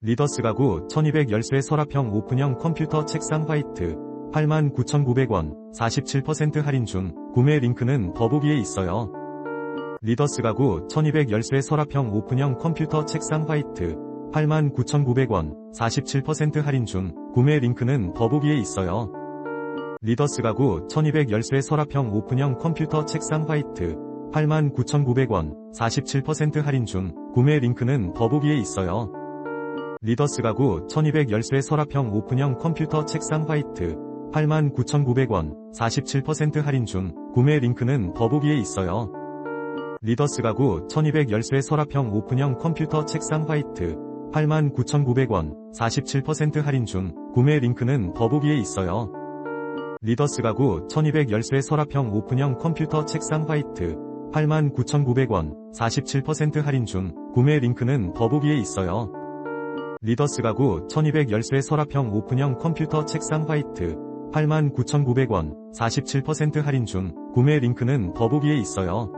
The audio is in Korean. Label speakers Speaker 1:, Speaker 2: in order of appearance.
Speaker 1: 리더스 가구 1210쇠 서랍형 오픈형 컴퓨터 책상 화이트 89,900원 47% 할인 중 구매 링크는 더보기에 있어요. 리더스 가구 1210쇠 서랍형 오픈형 컴퓨터 책상 화이트 89,900원 47% 할인 중 구매 링크는 더보기에 있어요. 리더스 가구 1210쇠 서랍형 오픈형 컴퓨터 책상 화이트 89,900원 47% 할인 중 구매 링크는 더보기에 있어요. 리더스 가구 1210쇠 서랍형 오픈형 컴퓨터 책상 화이트 89,900원 47% 할인 중 구매 링크는 더보기에 있어요. 리더스 가구 1210쇠 서랍형 오픈형 컴퓨터 책상 화이트 89,900원 47% 할인 중 구매 링크는 더보기에 있어요. 리더스 가구 1210쇠 서랍형 오픈형 컴퓨터 책상 화이트 89,900원 47% 할인 중 구매 링크는 더보기에 있어요. 리더스 가구 1210쇠 서랍형 오픈형 컴퓨터 책상 화이트 89,900원 47% 할인 중 구매 링크는 더보기에 있어요.